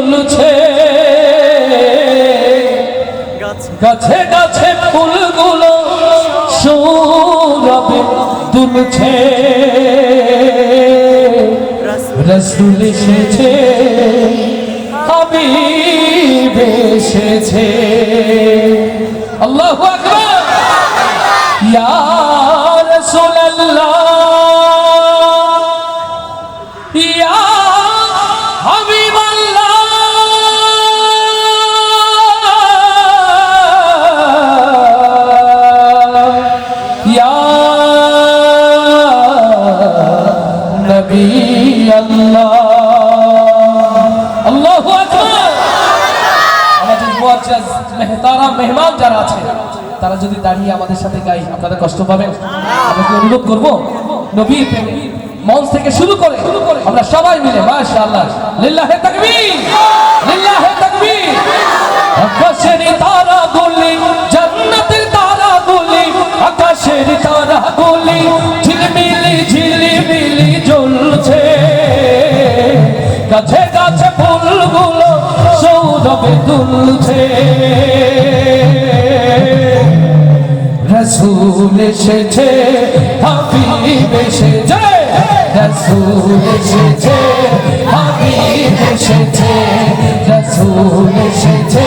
ঝুলছে গাছে গাছে ফুলগুলো সৌরভে তুলছে রসুল এসেছে হাবিব এসেছে। মজাজ মেহতারা মেহমান যারা আছে, তারা যদি দাঁড়িয়ে আমাদের সাথে গাই, আপনারা কষ্ট পাবেন। আমাকে অনুরোধ করব? নবী মঞ্চ থেকে শুরু করে আমরা সবাই মিলে, মাশাআল্লাহ, লিল্লাহে তাকবীর লিল্লাহে তাকবীর। আকাশের তারা গুলি জান্নাতের তারা গুলি আকাশের তারা গুলি ঝিলমিলি ঝিলমিলি জ্বলছে কাছে কাছে তবে তুলছে। রসুল এসেছে বেশে এসেছে। রসুল এসেছে হাবিব এসেছে। রসুল এসেছে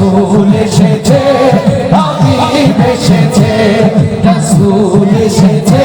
রসুল এসেছে আমি এসেছে রসুল এসেছে।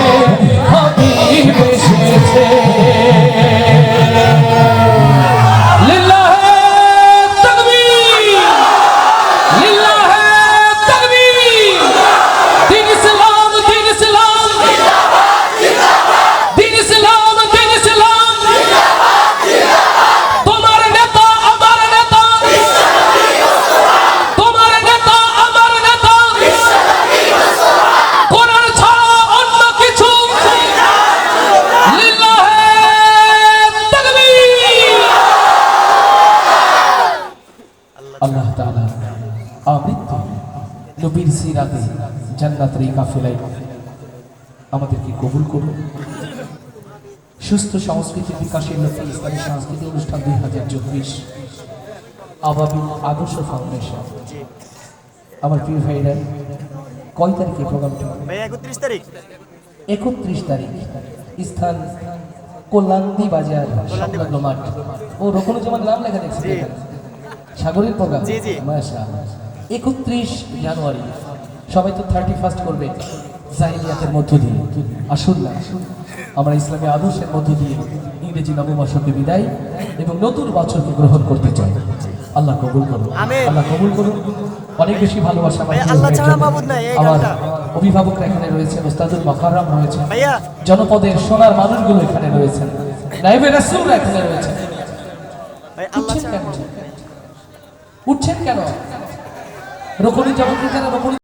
নবীর সিরাতে জান্নাতের এই কাফেলায় আমাদেরকে কবুল করুন। সুস্থ সংস্কৃতি বিকাশের লক্ষ্যে ইসলামী সাংস্কৃতিক অনুষ্ঠান দুই হাজার চব্বিশ আবাবিল আদর্শ ফাউন্ডেশন। আমার প্রিয় ভাইরা কয় তারিখে প্রোগ্রামটা একত্রিশ তারিখ। একত্রিশ তারিখ। স্থান কল্যাণী বাজার সংলগ্ন মাঠ। ও রকনুজ্জামান নাম লেখা দেখছি সাগরের প্রোগ্রাম। একত্রিশ জানুয়ারি সবাই তো থার্টি ফার্স্ট করবে। জাহিলিয়াতের মধ্য দিয়ে। আসুন না আমরা ইসলামী আদর্শের মধ্য দিয়ে ইংরেজি নববর্ষকে বিদায় এবং নতুন বছরকে গ্রহণ করতে চাই। আল্লাহ কবুল করুন। আল্লাহ কবুল করুন। অনেক বেশি ভালোবাসা আমার। অভিভাবকরা এখানে রয়েছেন ওস্তাদুল মাকারাম রয়েছেন। জনপদের সোনার মানুষগুলো এখানে রয়েছেন। নাইবে রাসূলরা এখানে রয়েছেন। উঠছেন কেন? উঠছেন কেন? রকমই তারা রকমই